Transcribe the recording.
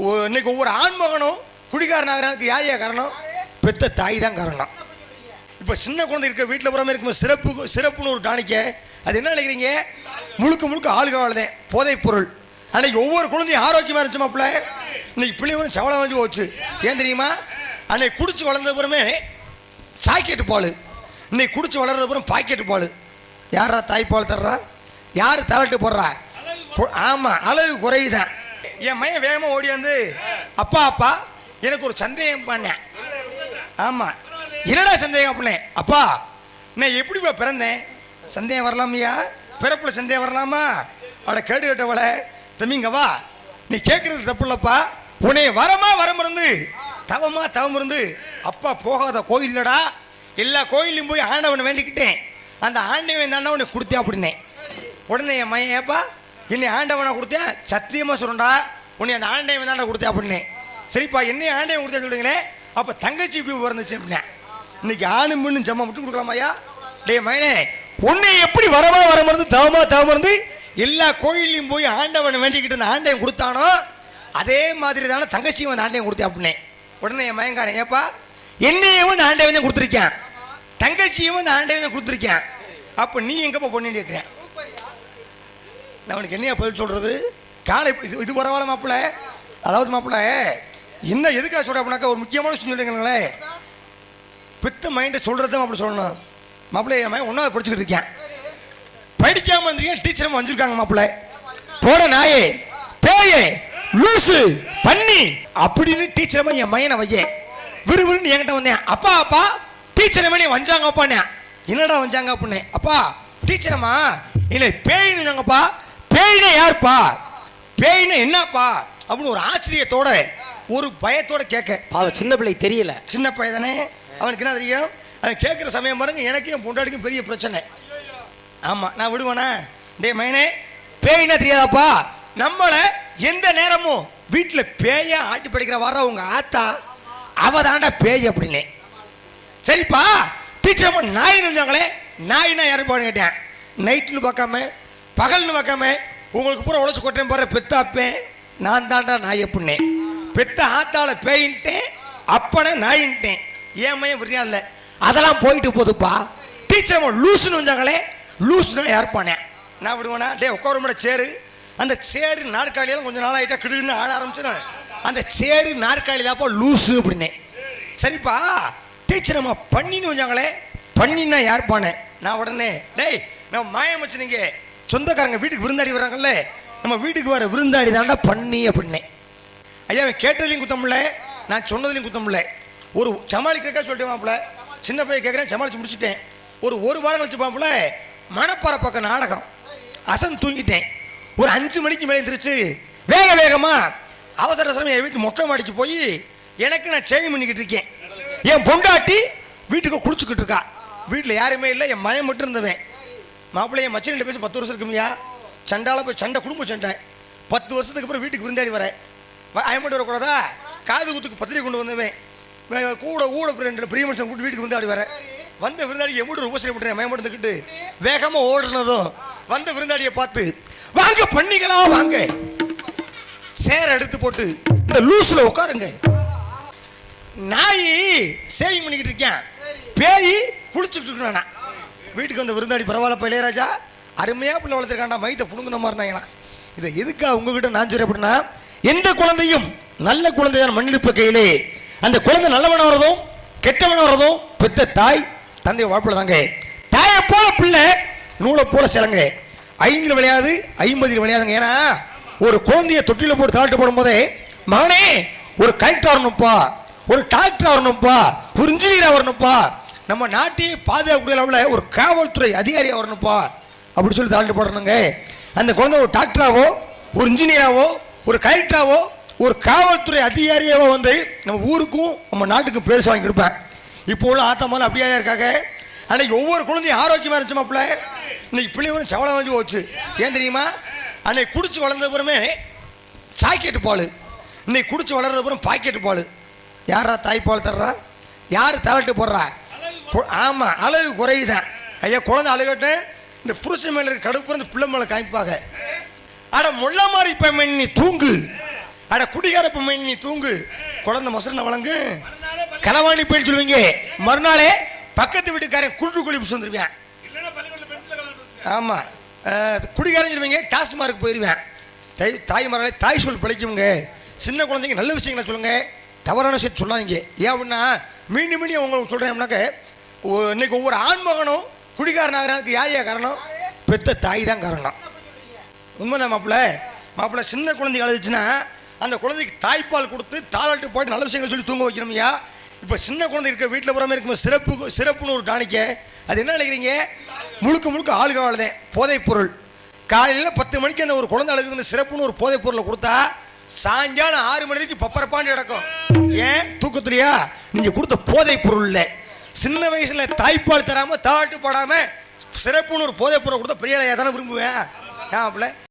இன்னைக்கு ஒவ்வொரு ஆண்மகனும் குடிகாரன் ஆகிறதுக்கு யாரையா காரணம்? பெத்த தாய் தான் காரணம். இப்போ சின்ன குழந்தை இருக்க வீட்டில் புறமே இருக்கும் சிறப்பு சிறப்புன்னு ஒரு டானிக்க அது என்ன நினைக்கிறீங்க? முழுக்க முழுக்க ஆளுகாவல் தான் போதைப் பொருள். அன்னைக்கு ஒவ்வொரு குழந்தையும் ஆரோக்கியமாக இருந்துச்சு மாப்பிள்ள. இன்னைக்கு பிள்ளைகளும் சவளம் வந்து போச்சு. ஏன் தெரியுமா? அன்னைக்கு குடிச்சு வளர்ந்த சாக்கெட்டு பால். இன்னைக்கு குடிச்சு வளர்ந்த அப்புறம் பாக்கெட்டு பால். யாரா தாய்ப்பால் தர்றா? யார் தலட்டு போடுறா? ஆமாம் அளவு குறையுதான் என் மையன் வேகமாக ஓடி வந்து அப்பா அப்பா எனக்கு ஒரு சந்தேகம் பண்ணேன். ஆமாம் என்னடா சந்தேகம்? அப்படின்னேன் அப்பா நான் எப்படிப்பா பிறந்தேன்? சந்தேகம் வரலாமையா? பிறப்பில் சந்தேகம் வரலாமா? அவளை கேடு கேட்டவள தம்பிங்க வா. நீ கேட்குறது தப்பு இல்லைப்பா. உன்னை வரமா வரம் இருந்து தவமா தவம் இருந்து அப்பா போகாத கோயில்லடா. எல்லா கோயிலையும் போய் ஆண்டவனை வேண்டிக்கிட்டேன். அந்த ஆண்டவன் தானே உனக்கு கொடுத்தேன் அப்படின்னேன். உடனே என் மையன் ஏப்பா என்னை ஆண்டவனை கொடுத்தேன் சத்தியமாக சொல்றேன்டா. உன்னை அந்த ஆண்டவன் தாண்டா கொடுத்தேன் அப்படின்னு. சரிப்பா என்னை ஆண்டவன் கொடுத்தேன் சொல்லுங்களே அப்போ தங்கச்சி இப்படி பிறந்துச்சு அப்படின்னேன் இன்னைக்கு ஆணு மின்னு ஜம்மா மட்டும் கொடுக்கலாமாயா டே மயனே உன்னை எப்படி வரமா வரமருந்து தவமா தவமருந்து எல்லா கோயிலையும் போய் ஆண்டவனை வேண்டிக்கிட்டு இருந்த ஆண்டவன் கொடுத்தானோ அதே மாதிரி தானே தங்கச்சியும் வந்து ஆண்டவன் கொடுத்தேன் அப்படின்னே. உடனே என் மயங்காரன் ஏப்பா என்னையும் வந்து ஆண்டவன் தான் கொடுத்துருக்கேன். தங்கச்சியும் வந்து ஆண்டவன் தான் கொடுத்துருக்கேன். அப்போ நீ எங்கப்பா பொண்ணு கேட்குறேன் நான் அவனுக்கு என்னையா பதில் சொல்கிறது காலை இது இது பரவாயில்ல மாப்பிள்ள. அதாவது மாப்பிள்ள என்ன எதுக்காக சொல்ற அப்படின்னாக்கா ஒரு முக்கியமான விஷயம் சொல்லுங்களேன் பித்த மைண்டை சொல்கிறது தான் சொல்லணும். மாப்பிள்ளை என் மகன் ஒன்றாவது படிச்சுக்கிட்டு இருக்கேன். படிக்காமல் இருந்தீங்க டீச்சரும் வந்திருக்காங்க மாப்பிள்ளை. போட நாயே பேயே லூசு பண்ணி அப்படின்னு டீச்சரமா என் மையனை வையேன் விறுவிறுன்னு என்கிட்ட வந்தேன். அப்பா அப்பா டீச்சர் மணி வந்தாங்க அப்பாண்ணே என்னடா வந்தாங்க அப்படின்னே அப்பா டீச்சரம்மா இல்லை பேயின்னு சொன்னாங்கப்பா பேயினா யாருப்பா? பேயினா என்னப்பா? அப்படின்னு ஒரு ஆச்சரியத்தோட ஒரு பயத்தோட கேட்க. பாவம் சின்ன பிள்ளை தெரியல. சின்ன பையன் தானே? அவனுக்கு என்ன தெரியும்? அவன் கேட்குற சமயம் பாருங்க எனக்கு என் பொண்டாட்டிக்கும் பெரிய பிரச்சனை. ஆமாம் நான் விடுவேனா? டேய் மைனே பேய்னா தெரியாதாப்பா? நம்மளை எந்த நேரமும் வீட்டில் பேய ஆட்டி படிக்கிற வர உங்க ஆத்தா? அவ தாண்டா பேய் அப்படின்னே. சரிப்பா டீச்சர் அம்மா நாய் இருந்தாங்களே நாய்னா யாரும் கேட்டேன். நைட்டுன்னு பார்க்காம பகல்னு பார்க்காம உங்களுக்கு பூரா உழைச்சி கொட்டேன் பாரு பெத்தாப்பேன். நான் தாண்டா நாய் அப்படின்னேன் பெத்த ஆத்தால பேயின்ட்டேன் அப்பனே நாயின்ட்டேன். ஏன் மையம் விரியா இல்லை. அதெல்லாம் போயிட்டு போகுதுப்பா டீச்சர் அம்மா லூசுன்னு வந்தாங்களே லூஸ்னா ஏற்பானே நான் விடுவேனா? டே உட்கார சேரு. அந்த சேரு நாற்காலியெல்லாம் கொஞ்சம் நாள் ஆகிட்டா கிடுன்னு ஆட ஆரம்பிச்சுன்னு அந்த சேரு நாற்காலி தாப்பா லூசு அப்படின்னேன் சரிப்பா. டீச்சர் அம்மா பண்ணின்னு வந்தாங்களே பண்ணின்னா யார்ப்பானே? நான் உடனே டேய் நான் மாயம் வச்சுனீங்க சொந்தக்காரங்க வீட்டுக்கு விருந்தாடி வர்றாங்கல்ல நம்ம வீட்டுக்கு வர விருந்தாடி தாண்டா பண்ணி அப்படின்னே. ஐயா அவன் கேட்டதுலையும் குத்தமில்ல நான் சொன்னதுலையும் குத்தமில்ல ஒரு சமாளிக்கிறக்கா சொல்லிட்டேன் மாப்பிள்ள சின்ன பையன் கேட்குறேன் சமாளித்து முடிச்சுட்டேன். ஒரு ஒரு வாரம் கழிச்சு மாப்பிள்ள மணப்பாறை பக்கம் நாடகம். அசன் தூங்கிட்டேன். ஒரு அஞ்சு மணிக்கு மேலே எந்திரிச்சு வேக வேகமாக அவசர அவசரம் என் வீட்டு மொட்டை மாடிச்சு போய் எனக்கு நான் சேவிங் பண்ணிக்கிட்டு இருக்கேன். என் பொண்டாட்டி வீட்டுக்கு குளிச்சுக்கிட்டு இருக்கா. வீட்டில் யாருமே இல்லை என் மயம் மட்டும் இருந்தவன். மாப்பிள்ளைய என் மச்சனிட்ட பேசி பத்து வருஷம் இருக்குமியா சண்டால போய் சண்டை குடும்ப சண்டை. பத்து வருஷத்துக்கு அப்புறம் வீட்டுக்கு விருந்தாடி வரேன் அயமட்டு வரக்கூடாதா? காது குத்துக்கு பத்திரிக்கை கொண்டு வந்தவன். கூட கூட ரெண்டு பிரிய மனுஷன் கூட்டு வீட்டுக்கு விருந்தாடி வரேன் வந்த விருந்தாடி எவ்வளோ உபசரி பண்ணுறேன் மயமட்டுக்கிட்டு வேகமாக ஓடுனதும் வந்த விருந்தாடியை பார்த்து வாங்க பண்ணிக்கலாம் வாங்க. சேர எடுத்து போட்டு இந்த லூஸ்ல உட்காருங்க. நாய் சேவிங் பண்ணிக்கிட்டு இருக்கேன். பேய் குளிச்சுட்டு இருக்கானா வீட்டுக்கு வந்த விருந்தாடி பரவாயில்ல இளையராஜா. அருமையாக பிள்ளை வளர்த்துருக்காண்டா மைத்தை புடுங்குன மாதிரினாங்களா இதை எதுக்காக உங்ககிட்ட நான் சொல்றேன் அப்படின்னா எந்த குழந்தையும் நல்ல குழந்தையான மண்ணிருப்ப கையிலே அந்த குழந்தை நல்லவனாக வரதும் கெட்டவனாக வரதும் பெத்த தாய் தந்தை வாழ்ப்பில் தாங்க. தாயை போல பிள்ளை நூலை போல சிலங்க. ஐந்தில் விளையாது ஐம்பதில் விளையாதுங்க. ஏன்னா ஒரு குழந்தைய தொட்டியில் போட்டு தாழ்த்து போடும்போதே மகனே ஒரு கலெக்டர் வரணும்ப்பா ஒரு டாக்டர் வரணும்ப்பா ஒரு இன்ஜினியராக வரணும்ப்பா நம்ம நாட்டையே பாதுகாக்கக்கூடிய அளவில் ஒரு காவல்துறை அதிகாரியாக வரணும்ப்பா அப்படின்னு சொல்லி தாழ்த்து போடணுங்க. அந்த குழந்தை ஒரு டாக்டராகவோ ஒரு இன்ஜினியராகவோ ஒரு கலெக்டராவோ ஒரு காவல்துறை அதிகாரியாவோ வந்து நம்ம ஊருக்கும் நம்ம நாட்டுக்கும் பேர் வாங்கி கொடுப்பேன். இப்போ உள்ள ஆத்தமான அப்படியே இருக்காங்க. அன்னைக்கு ஒவ்வொரு குழந்தையும் ஆரோக்கியமாக இருந்துச்சு மாப்பிள்ள. இன்னைக்கு பிள்ளைகளும் சவளம் வந்து போச்சு. ஏன் தெரியுமா? அன்னைக்கு குடிச்சு வளர்ந்தப்புறமே சாக்கெட்டு பால். இன்னைக்கு குடிச்சு வளர்ந்த அப்புறம் பாக்கெட்டு பால். யாரா தாய்ப்பால் தர்றா? யார் தலட்டு போடுறா? ஆமாம் அழகு குறையுதான் ஐயா குழந்தை அழுகட்டு இந்த புருஷன் மேலே இருக்க கடுப்பு இந்த பிள்ளை மேலே காமிப்பாங்க. அட முள்ள மாதிரி பெண்மணி நீ தூங்கு. அட குடிகார பொம்மை நீ தூங்கு. குழந்தை மொசரனை வழங்கு. கலவாணி போயின்னு சொல்லுவீங்க. மறுநாளே பக்கத்து வீட்டுக்காரன் குழு குழி பிடிச்சி வந்துருவேன். ஆமாம் குடிகாரன் சொல்லுவீங்க டாஸ்மார்க் போயிடுவேன் தாய் தாய் மரங்களை தாய் சொல் பிழைக்குங்க. சின்ன குழந்தைங்க நல்ல விஷயங்களை சொல்லுங்கள் தவறான விஷயத்தை சொல்லாதீங்க. ஏன் அப்படின்னா மீண்டும் மீண்டும் உங்களுக்கு அப்படின்னாக்க இன்னைக்கு ஒவ்வொரு ஆண்மகனும் குடிகாரன் யாரையா யார் காரணம்? பெத்த தாய் தான் காரணம். உண்மைதான் மாப்பிள்ள. மாப்பிள்ள சின்ன குழந்தை அழுதுச்சுன்னா அந்த குழந்தைக்கு தாய்ப்பால் கொடுத்து தாளாட்டு போட்டு நல்ல விஷயங்கள் சொல்லி தூங்க வைக்கணும்யா இப்போ சின்ன குழந்தை இருக்க வீட்டில் புறமே இருக்கும் சிறப்பு சிறப்புன்னு ஒரு டானிக்க அது என்ன நினைக்கிறீங்க? முழுக்க முழுக்க ஆளுக வாழ்தேன் போதைப் பொருள். காலையில் பத்து மணிக்கு அந்த ஒரு குழந்தை அழுகுதுன்னு சிறப்புன்னு ஒரு போதைப் பொருளை கொடுத்தா சாயங்காலம் ஆறு மணி வரைக்கும் பப்பரப்பான்னு கிடக்கும். ஏன்? தூக்கத்துலையா? நீங்கள் கொடுத்த போதைப் பொருள்ல. சின்ன வயசுல தாய்ப்பால் தராம தாட்டு போடாம சிறப்புன்னு ஒரு போதைப் கொடுத்தா பெரிய தானே விரும்புவேன்? ஏன் மாப்பிள்ள?